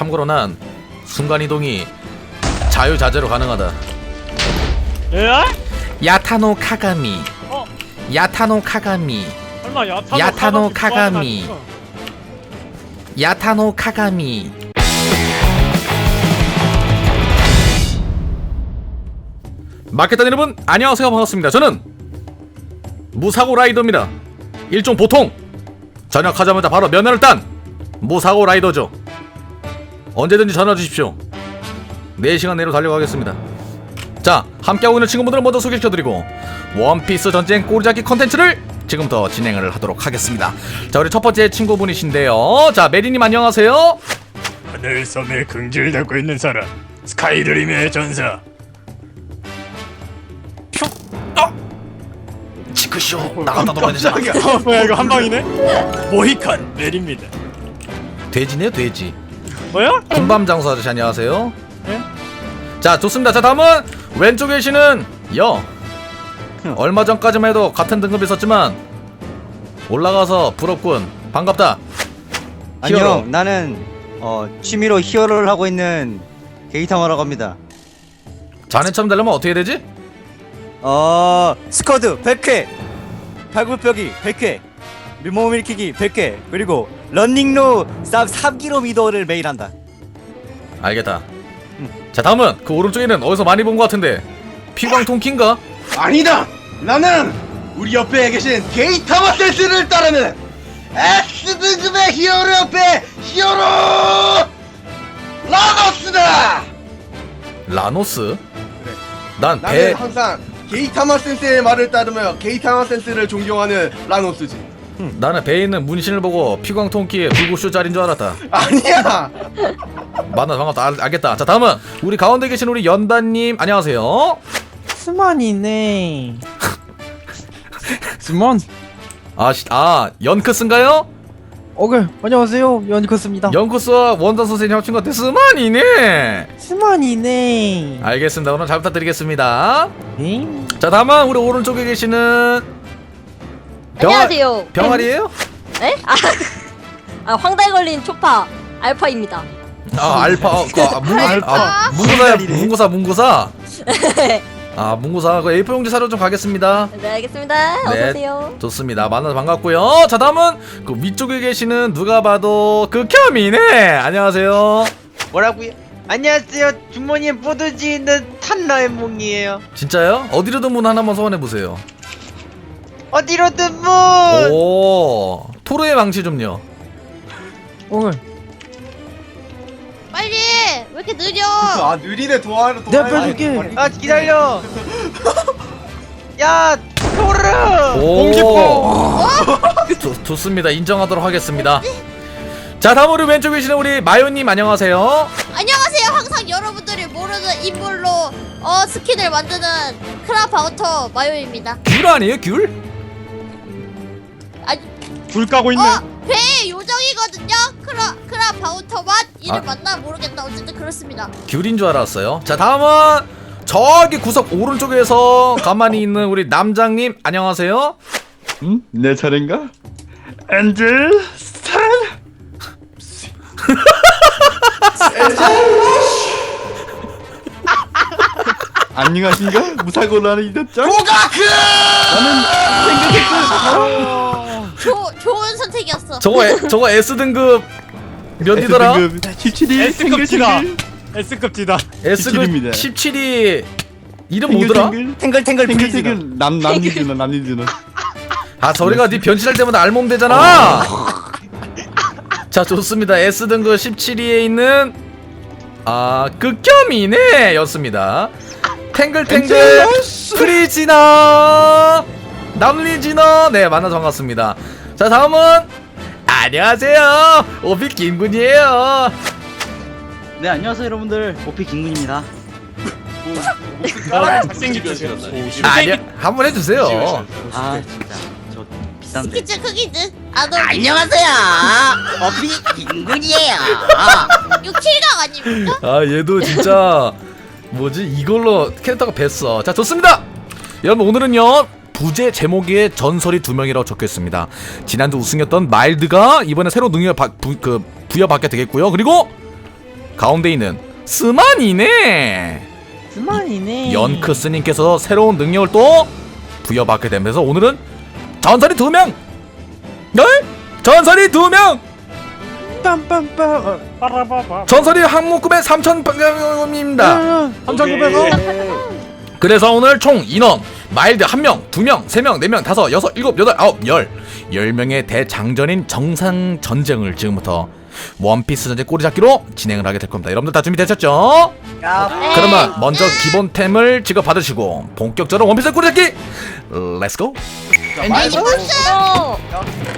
참고로 난 순간이동이 자유자재로 가능하다. 예? 야타노 카가미. 어? 야타노 카가미. 설마 야타노, 야타노 카가미 카가미. 야타노 카가미. 마켓단 여러분 안녕하세요. 반갑습니다. 저는 무사고 라이더입니다. 일종 보통 전역하자마자 바로 면허를 딴 무사고 라이더죠 언제든지 전화 주십시오. 4시간 내로 달려가겠습니다. 자 함께하고 있는 친구분들을 먼저 소개시켜드리고 원피스 전쟁 꼬리잡기 컨텐츠를 지금부터 진행을 하도록 하겠습니다. 자 우리 첫 번째 친구분이신데요. 자 메리님 안녕하세요. 하늘 섬에 긍지를 담고 있는 사람 스카이드림의 전사. 치크쇼 나갔다 들어야 되잖아 어, 뭐야 이거 한 방이네? 모히칸 메리입니다. 돼지네요 돼지 뭐야? 군밤 장수 아저씨 안녕하세요. 예? 자 좋습니다. 자 다음은 왼쪽에 계시는 여. 얼마 전까지만 해도 같은 등급이 있었지만 올라가서 부럽군. 반갑다. 히어로. 안녕. 나는 어, 취미로 히어로를 하고 있는 게이타마라고 합니다. 자네처럼 되려면 어떻게 되지? 어 스쿼드 100회 팔굽혀펴기 100회. 밀 몸 일으키기 100회 그리고 런닝로 싹 3km를 매일 한다 알겠다 자 다음은 그 오른쪽에는 어디서 많이 본 것 같은데 피광통킨가? 아니다! 나는 우리 옆에 계신 게이타마 센스를 따르는 S등급의 히어로 옆에 히어로 라노스다! 라노스? 난 나는 배 항상 게이타마 센스의 말을 따르며 게이타마 센스를 존경하는 라노스지 나는 배에 있는 문신을 보고 피광통키의 불구쇼짜리인 줄 알았다 아니야! 만나 반갑다 알, 알겠다 자 다음은 우리 가운데 계신 우리 연다님 안녕하세요 스만이네. 스만. 아, 시, 아 연크스인가요? 오케이 안녕하세요 연커스입니다. 연크스와 원단 선생님 합친 것 같아 스만이네 스만이네. 알겠습니다 오늘 잘 부탁드리겠습니다 네. 자 다음은 우리 오른쪽에 계시는 병아- 안녕하세요. 병아리예요? 네? 아, 아 황달 걸린 초파 알파입니다. 아 알파 어, 그, 아, 문구, 아, 문구사야 문구사 문구사 아 문구사 그 A4 용지 사료 좀 가겠습니다 네 알겠습니다. 네. 어서 오세요. 좋습니다 만나서 반갑고요 자 다음은 그 위쪽에 계시는 누가 봐도 그 극혐이네 안녕하세요 뭐라고요? 안녕하세요. 주머니에 뽀드지 있는 탄라의 몽이에요. 진짜요? 어디로든 문 하나만 소환해 보세요 어디로든 문. 오 토르의 망치 좀요 오케이. 빨리 왜 이렇게 느려? 아 느리네 도와를 내가 빼줄게. 아 기다려. 야 토르. 오 좋- 좋습니다 인정하도록 하겠습니다 자 다음 우리 왼쪽에 계시는 우리 마요님 안녕하세요 안녕하세요. 항상 여러분들이 모르는 인물로 어 스킨을 만드는 크라바우터 마요입니다. 귤 아니에요 귤? 불 까고 있네 어 배 요정이거든요. 크라 크라 바우터만 이름 아. 맞나 모르겠다. 어쨌든 그렇습니다. 귤인 줄 알았어요 자 다음은 저기 구석 오른쪽에서 가만히 있는 우리 남장님 안녕하세요 응? 내 차례인가? 엔젤 스탄 안녕하신가? 무사고라는 이덕장 고가크! 조 좋은 선택이었어. 저거 에, 저거 S 등급 몇이더라? S등급 17일 S급 지다. S급 지다. S급 17입니다. 17이 이름 뭐더라? 탱글탱글 브리즈너 탱글탱글 남 남니즈너 남니즈너 아 저리가 네 변신할 때마다 알몸 되잖아. 자 좋습니다. S 등급 17위에 있는 아 극혐이네 였습니다. 탱글탱글 프리지너 남리지너 네 만나서 반갑습니다. 자 다음은 안녕하세요 오비 김군이에요. 네 안녕하세요 여러분들 오피 김군입니다 아, 쟤. 아, 아니야 한번 해주세요. 아 진짜 저 비싼데 스키즈 크기즈 아너 안녕하세요. 어피 김군이에요. 67강 아닙니까? 아 얘도 진짜 뭐지 이걸로 캐릭터가 뱄어 자 좋습니다 여러분 오늘은요 부제 제목에 전설이 두 명이라고 적혀있습니다 지난주 우승이었던 마일드가 이번에 새로 능력 바, 부, 그 부여받게 되겠고요 그리고 가운데 있는 스만이네. 스만이네. 연크 스님께서 새로운 능력을 또 부여받게 되면서 오늘은 전설이 두 명. 네? 전설이 두 명. 빰빰빰. 전설이 항목급의 3천 방입니다. 3,900원. 그래서 오늘 총 인원 마일드 한 명, 두 명, 세 명, 네 명, 다섯, 여섯, 일곱, 여덟, 아홉, 열, 열 명의 대장전인 정상 전쟁을 지금부터 원피스 전쟁 꼬리잡기로 진행을 하게 될 겁니다. 여러분들 다 준비되셨죠? 네. 그러면 먼저 기본템을 지급 받으시고 본격적으로 원피스 꼬리잡기 렛츠고! 레디버스!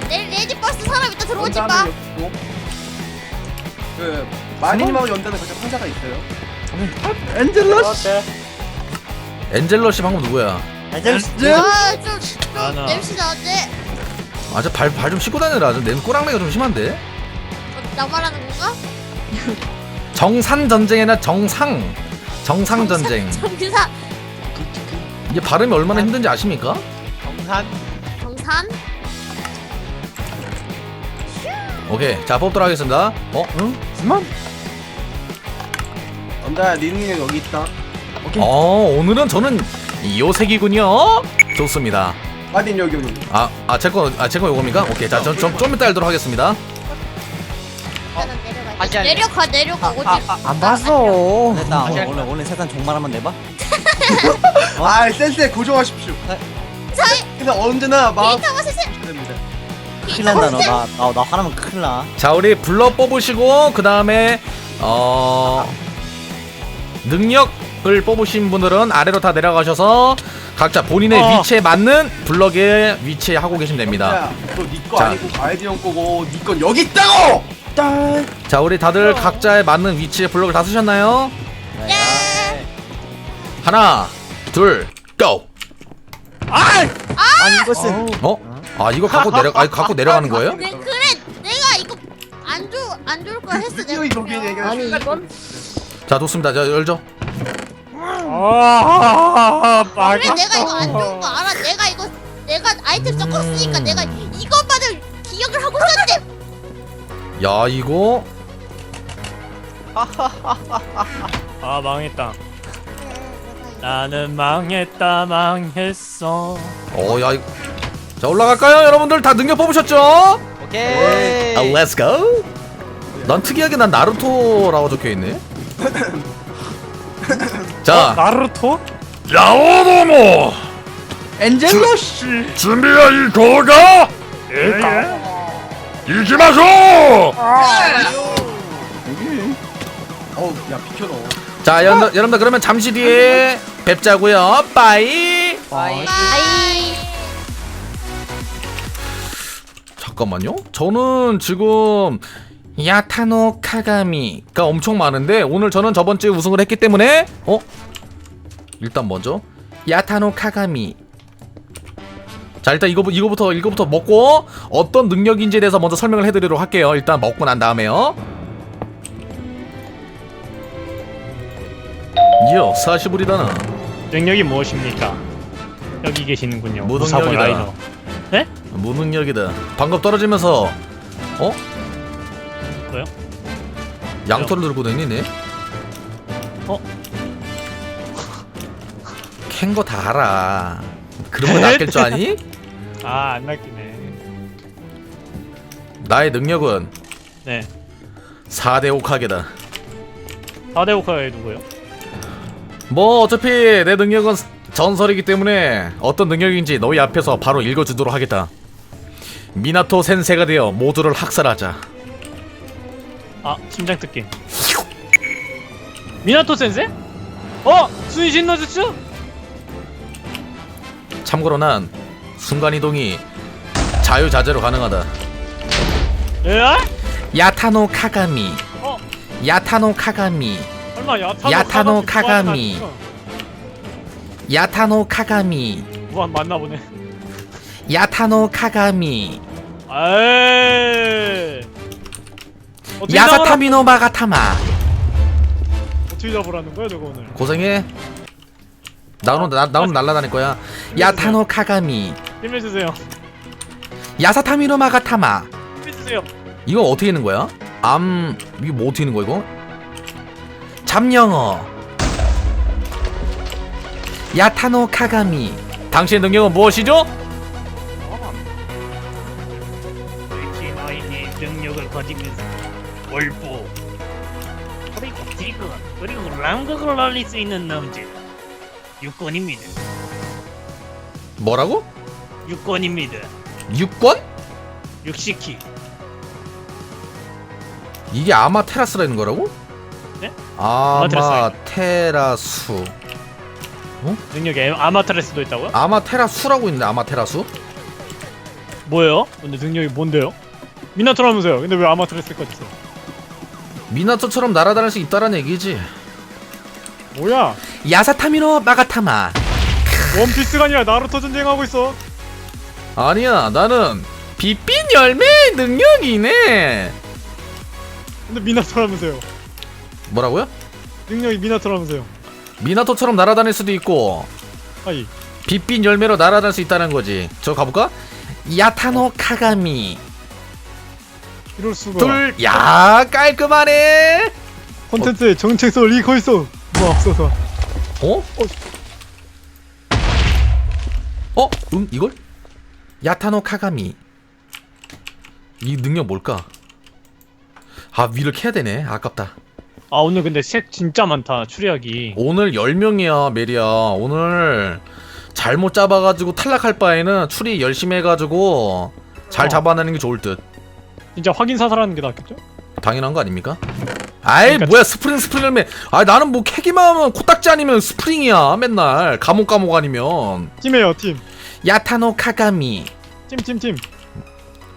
내 레디버스 사람 이따 들어오지 마. 그 마님하고 연다는 각자 상자가 있어요. 엔젤러스 엔젤러 씨 방금 누구야? 아, 좀, 좀 냄새 나지? 아저 발 발 좀 씻고 다녀라. 내 꼬랑내가 좀 심한데. 어, 나 말하는 건가? 정산 전쟁이나 정상 정상 전쟁. 정규사 이게 발음이 얼마나 힘든지 아십니까? 정산 정산? 오케이 자 뽑도록 하겠습니다. 어? 응? 연다야 네 능력 여기 있다. 어 오늘은 저는 요색이군요. 좋습니다. 마님 여기 여기. 아, 아, 제 거, 아, 제거 요겁니까? 오케이. 자, 전, 좀, 좀 이따 알도록 하겠습니다. 일단은 내려가. 다시. 내려가 내려가 어디? 안 봤어. 됐다 오늘 오늘, 오늘 세상 종말 한번 내봐 아 센스에 고정하십시오. 사이 그래서 언제나 마음 데이터 버스 됩니다. 큰일 난다 너 나 나, 나 화나면 큰일 나 자, 우리 불러 뽑으시고, 그 다음에, 어, 능력 을 뽑으신 분들은 아래로 다 내려가셔서, 각자 본인의 어. 위치에 맞는 블럭의 위치에 하고 계시면 됩니다. 너니거 자. 아니고 아이디 형 거고 니건 여기 있다고. 짠. 자, 우리 다들 각자에 맞는 위치에 블럭을 다 쓰셨나요? 예. 하나, 둘, 고! 아니 이것은 어? 아, 이거 갖고 내려, 아, 갖고 내려가는 거예요? 네, 그래 내가 이거 안좋안 좋을 거 했어 드디어 이거 내가. 아니 이건 자, 좋습니다. 자, 열죠. 그래 내가 이거 안 좋은 거 알아. 내가 이거 내가 아이템 섞었으니까 내가 이것만을 기억을 하고 있었는데 야, 이거, 아 망했다 나는 망했다 망했어 어, 야, 이거. 자, 올라갈까요? 여러분들 다 능력 뽑으셨죠? 오케이 아, let's go. 난 특이하게 난 나루토라고 적혀 있네. 자, 나루토? 야오노모 엔젤러스 준비야 이 도가 이기마쇼. 어우 야 비켜 너. 자, 여러분, 여러분들 그러면 잠시 뒤에 뵙자고요. 빠이. 아이 잠깐만요. 저는 지금 야타노 카가미가 엄청 많은데 오늘 저는 저번 주에 우승을 했기 때문에 어? 일단 먼저 야타노 카가미 자 일단 이거 이거부터 이거부터 먹고 어떤 능력인지에 대해서 먼저 설명을 해드리도록 할게요. 일단 먹고 난 다음에요. 이어 사시부리다나 능력이 무엇입니까? 여기 계시는군요 무사고 무능력이다. 라이너 네? 무능력이다. 방금 떨어지면서 어? 양털을 들고 다니네. 어? 캔 거 다 알아. 그런 거 낚일 줄 아니? 아 안 낚이네 나의 능력은 네 4대 옥하게다. 4대 오카에 누구요? 뭐 어차피 내 능력은 전설이기 때문에 어떤 능력인지 너희 앞에서 바로 읽어주도록 하겠다. 미나토 센세가 되어 모두를 학살하자. 아 심장 뜯김 미나토 센세? 어? 수이신 너주츠? 참고로 난 순간 이동이 자유자재로 가능하다. 에? 야타노 카가미. 어? 야타노 카가미. 설마 야타노, 야타노 카가미 야타노 카가미. 뭐 맞나 보네 야타노 카가미. 에이 어떻게 잡으라- 야사타미노 마가타마. 어떻게 잡으라는 거야 저거 오늘 고생해. 나 오늘 나, 나 오늘 날라다닐 거야. 야타노 카가미. 힘내주세요 야사타미노 마가타마. 힘내주세요 이거 어떻게 있는 거야? 암 이게 뭐 어떻게 있는 거야 이거? 잠영어 야타노 카가미 당신의 능력은 무엇이죠? 너희의 능력을 가지면 랑극을 날릴 수 있는 남자 육권입니다. 뭐라고? 육권입니다. 육권? 육시키. 이게 아마 테라스라는 거라고? 네? 아마테라수 능력에 아마테라스도 있다고요? 아마 테라수라고 있는데 아마 테라수? 뭐예요? 근데 능력이 뭔데요? 미나토라면서요. 근데 왜 아마테라스까지 있어? 미나토처럼 날아다닐 수 있다는 얘기지 뭐야? 야사타미노 마가타마 원피스가 아니라 나루토 전쟁하고 있어. 아니야 나는 빛빛 열매의 능력이네 근데 미나토라면서요. 뭐라고요? 능력이 미나토라면서요. 미나토처럼 날아다닐 수도 있고 아이. 빛빛 열매로 날아다닐 수 있다는 거지 저 가볼까? 야타노 카가미 이럴 수가. 둘야 깔끔하네 콘텐츠에 정체성을 잃고 있어. 뭐 없어서. 어? 어? 응 이걸? 야타노 카가미 이 능력 뭘까? 아 위를 캐야 되네 아깝다 아 오늘 근데 색 진짜 많다 추리하기. 오늘 10명이야 메리야 오늘 잘못 잡아가지고 탈락할 바에는 추리 열심히 해가지고 잘 어. 잡아내는 게 좋을 듯 진짜 확인 사살하는 게 낫겠죠? 당연한 거 아닙니까? 아이 그러니까- 뭐야 스프링 스프링 열매 아 나는 뭐 캐기만 하면 코딱지 아니면 스프링이야 맨날 감옥 감옥 아니면 팀이에요 팀. 야타노 카가미 팀 팀 팀.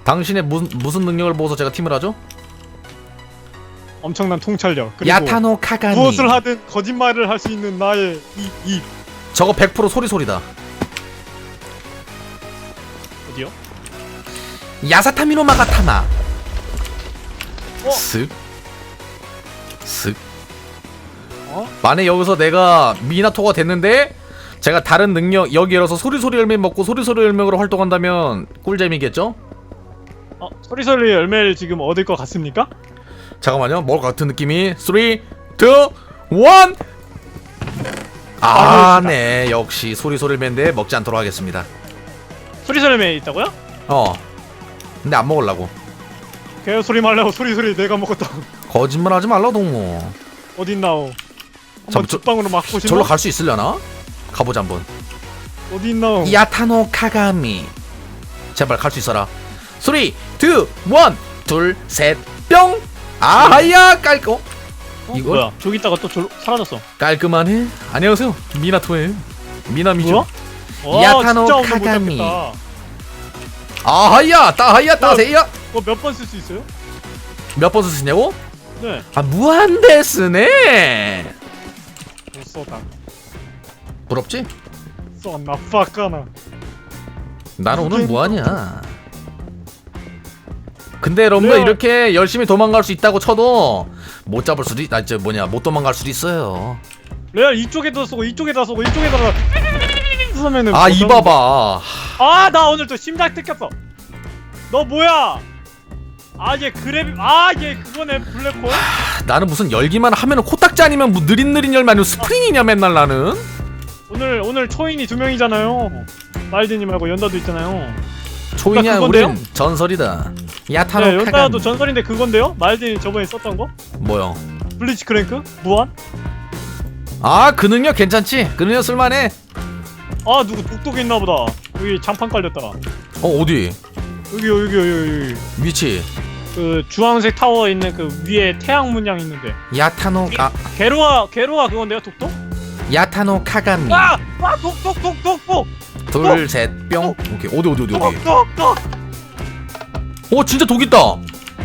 당신의 무슨 무슨 능력을 보고서 제가 팀을 하죠? 엄청난 통찰력. 그리고 야타노 카가미 무엇을 하든 거짓말을 할 수 있는 나의 이 입. 저거 100% 소리 소리다 어디요? 야사타미노 마가타마 어? 쓱 쓱 어? 만에 여기서 내가 미나토가 됐는데 제가 다른 능력 여기에서 소리소리 열매 먹고 소리소리 열매로 활동한다면 꿀잼이겠죠? 어 소리소리 열매를 지금 얻을 것 같습니까? 잠깐만요 뭘 같은 느낌이 3 2 1 아, 네. 역시 소리소리 열매인데 먹지 않도록 하겠습니다. 소리소리 열매 있다고요? 어. 근데 안 먹으려고. 개 소리 말라고 소리소리 내가 먹었다. 거짓말 하지 말라, 동무. 어딨나오? 저- 한번 저- 죽방으로 막고 싶나? 절로 갈 수 있으려나? 가보자, 한번. 어디 있나오? 야타노 카가미. 제발 갈 수 있어라. 3, 2, 1, 둘, 셋, 뿅! 아하야, 깔끔. 어? 이거? 뭐야? 저기 있다가 또 절로 사라졌어. 깔끔하네. 안녕하세요. 미나토예요. 미나미죠. 뭐야? 와, 야타노 진짜 오늘 못 카가미. 잡겠다. 아하야, 따하야, 따세야. 그거 몇 번 쓸 수 있어요? 몇 번 쓰시냐고? 네. 아 무한대스네. 못 써다. 부럽지? 써나 파까나. 나는 오늘 무한이야. 근데 여러분들 이렇게 열심히 도망갈 수 있다고 쳐도 못 잡을 수도 있, 아, 저 뭐냐 못 도망갈 수도 있어요. 레알 이쪽에도 쏘고 이쪽에다 쏘고 이쪽에다 쏘면은 아 이 봐봐. 아나 오늘 또 심장 뜯겼어. 너 뭐야? 아얘 그래 아얘 그거네 블랙홀. 나는 무슨 열기만 하면은 코딱지 아니면 뭐 느릿느릿 열매 아니면 스프링이냐 맨날 나는. 오늘 오늘 초인이 두 명이잖아요. 말디님 말고 연다도 있잖아요. 초인이야 그건데요? 우린 전설이다. 야타노 네, 연다도. 전설인데 그건데요? 말디님 저번에 썼던 거? 뭐요? 블리치 크랭크? 무한? 아그 능력 괜찮지? 그 능력 쓸만해. 아 누구 독독이 있나 보다. 여기 장판 깔렸다. 어 어디? 여기 여기 여기 여기 위치. 그 주황색 타워에 있는 그 위에 태양 문양 있는데. 야타노 아 게루아 게루아 그건데요 독독? 야타노 카가미. 아! 아 독독 독 독 독! 둘, 셋, 뿅. 오케이. 어디 어디 어디 어디. 독독독! 어 진짜 독 있다.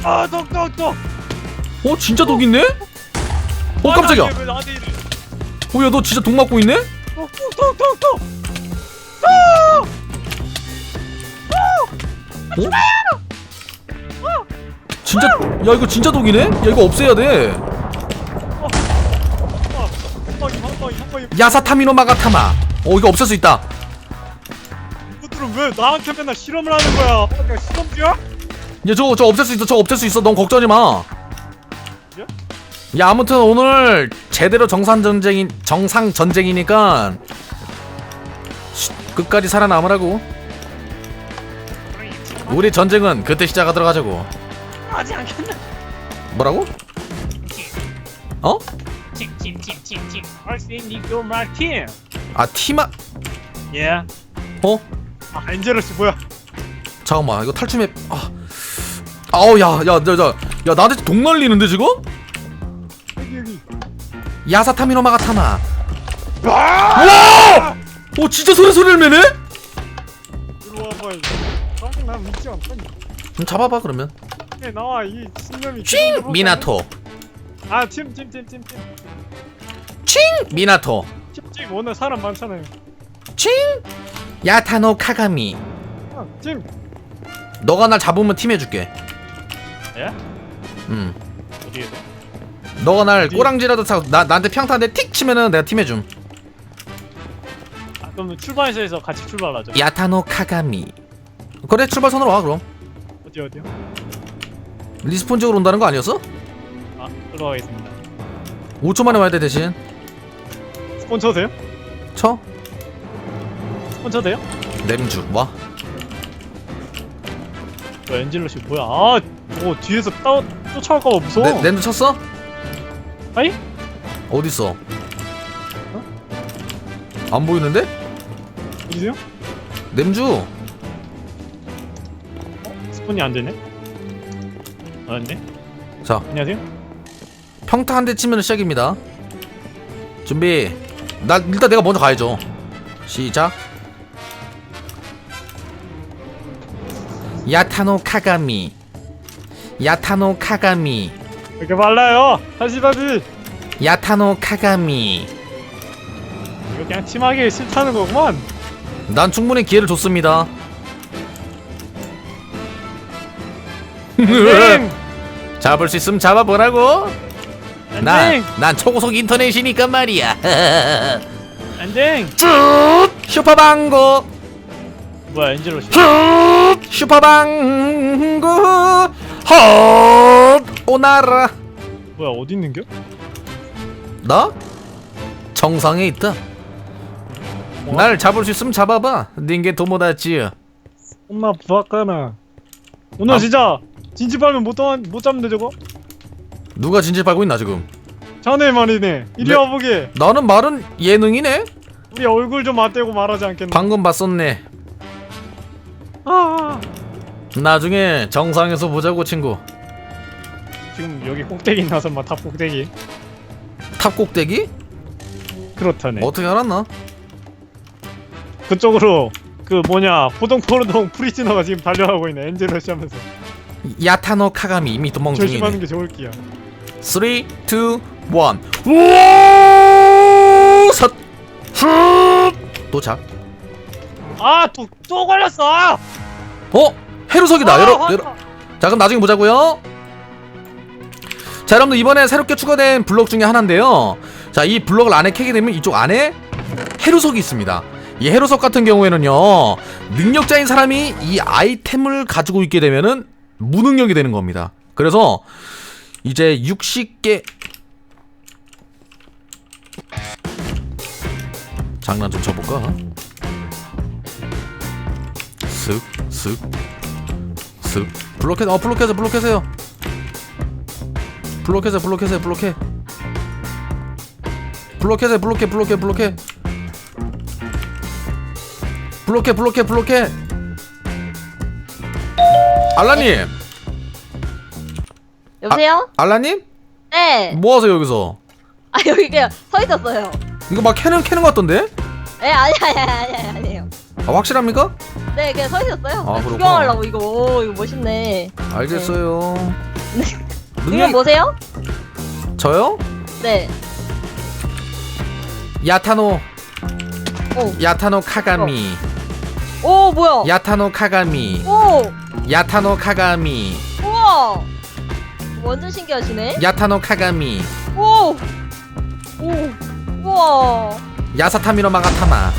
어아 독독독! 진짜 독 있네? 어 깜짝이야. 왜 나한테 이래? 어야 너 진짜 독 맞고 있네? 독독독독독! 진짜 야 이거 진짜 독이네? 야 이거 없애야 돼. 야사타미노 마가타마. 어 이거 없앨 수 있다. 이것들은 왜 나한테 맨날 실험을 하는 거야? 내가 실험지야? 야 저거 저 없앨 수 있어. 저거 없앨 수 있어. 넌 걱정하지 마. 예? 야 아무튼 오늘 제대로 정상 전쟁인 정상 전쟁이니까 쉿, 끝까지 살아남으라고. 우리 전쟁은 그때 시작하도록 하자고. 하지 않겠나? 뭐라고? 어? 팀팀팀팀팀 그 말팀 아 티마 예 어? 아 엔젤러스 뭐야 잠깐만 이거 탈춤해 아 아우 야야야야 야 나한테 동 날리는데 지금? 여기 여기 야사타미노마가 타마 와! 오 진짜 소리 소리를 내네? 이리 와봐 깜짝 난 믿지 않다니 좀 잡아봐 그러면 네 나와 이 신념이 칭 미나토. 아팀 팀 팀 팀팀 칭 미나토. 팀팀 오늘 사람 많잖아요. 칭 야타노 카가미. 아 팀 너가 날 잡으면 팀 해줄게. 예? 음. 어디에 너가 날 어디? 꼬랑지라도 차고 나, 나한테 평타한테 틱 치면은 내가 팀 해줌. 아 그럼 출발소에서 같이 출발하죠. 야타노 카가미. 그래 출발선으로 와 그럼. 어디 어디요? 리스폰 쪽으로 온다는 거 아니었어? 아 들어 가겠습니다 5초 만에 와야 돼 대신 스폰서 돼요? 쳐 스폰서 돼요? 냄주 와 저 엔젤러스 뭐야 아오 뒤에서 따, 쫓아올까봐 무서워 네, 냄주 쳤어? 아니? 어딨어? 안 보이는데? 어디세요? 냄주 스폰이 안 되네 아 됐네. 자. 안녕하세요. 평타 한 대 치면 시작입니다. 준비. 나 일단 내가 먼저 가야죠. 시작. 야타노 카가미. 야타노 카가미. 왜 이렇게 다시 다시. 야타노 카가미. 이거 그냥 팀하기 싫다는 거구만. 난 충분히 기회를 줬습니다. 땡! 잡을 수 있으면 잡아보라고. 난, 땡! 난 초고속 인터넷이니까 말이야. 안댕! 쭉 슈퍼방구. 뭐야 엔젤러스 쭉 슈퍼방구. 헛! 오나라. 뭐야 어디 있는겨? 나? 정상에 있다. 뭐? 날 잡을 수 있으면 잡아봐. 닌게 도모다치 엄마 부악가나. 오늘 아. 진짜 진집하면 못, 떠- 못 잡는데 저거? 누가 진실 빨고 있나 지금? 자네 말이네. 이리 네. 와보게. 나는 말은 예능이네? 우리 얼굴 좀 맞대고 말하지 않겠나? 방금 봤었네. 아, 나중에 정상에서 보자고 친구. 지금 여기 꼭대기 나서 막탑 꼭대기? 탑 꼭대기? 그렇다네. 어떻게 알았나? 그쪽으로 그 뭐냐 포동포동 프리즈너가 지금 달려가고 있네. 엔젤러시 하면서 야타노 카가미 이미 도망 조심하는 중이네 게 좋을 끼야. 3, 2, 1 우와 삿 훗! 도착 아또 또 걸렸어. 어? 해루석이다. 아, 여러, 아, 여러. 자 그럼 나중에 보자고요. 자 여러분들 이번에 새롭게 추가된 블럭 중에 하나인데요. 자 이 블럭을 안에 캐게 되면 이쪽 안에 해루석이 있습니다. 이 해루석 같은 경우에는요 능력자인 사람이 이 아이템을 가지고 있게 되면은 무능력이 되는 겁니다. 그래서 이제 60개 장난 좀 쳐볼까? 슥 슥 슥. 블록해 어 블록해서 블록해서요. 블록해서 블록해서 블록해. 블록해서 블록해 블록해 블록해. 블록해 블록해 블록해 알라님 여보세요? 알라님 네. 뭐하세요 여기서 아 여기 그냥 서 있었어요. 이거 막 캐는 캐는 것 같던데 네 아니 아니 아니 아니 아니에요. 아, 확실합니까 네 그냥 서 있었어요. 아, 그렇구나. 구경하려고 이거 오 이거 멋있네. 알겠어요 이거 능력 뭐세요? 저요 네. 야타노 오. 야타노 카가미 오 뭐야? 야타노 카가미 오 야타노 카가미 우와. 완전 신기하시네. 야타노 카가미 오. 오. 우와. 야사타미노 마가타마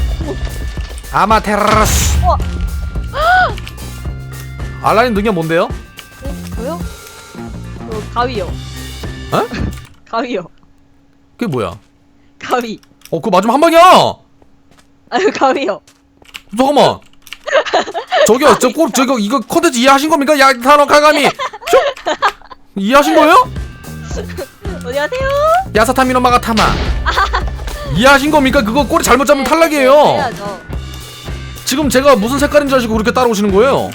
아마테라스 우와. 알라님 능력 뭔데요? 어, 뭐요? 어, 가위요. 어? 가위요. 그게 뭐야? 가위. 어 그거 맞으면 한 방이야. 아유 가위요. 잠깐만. 저기요, 저 꼴, 저기 이거 컨텐츠 이해하신 겁니까? 야타노 카가미. 슉! 이해하신 거예요? 어디 가세요? 야사타미노 마가 타마. 이해하신 겁니까? 그거 꼬리 잘못 잡으면 탈락이에요. 해야죠. 지금 제가 무슨 색깔인 줄 아시고 그렇게 따라오시는 거예요?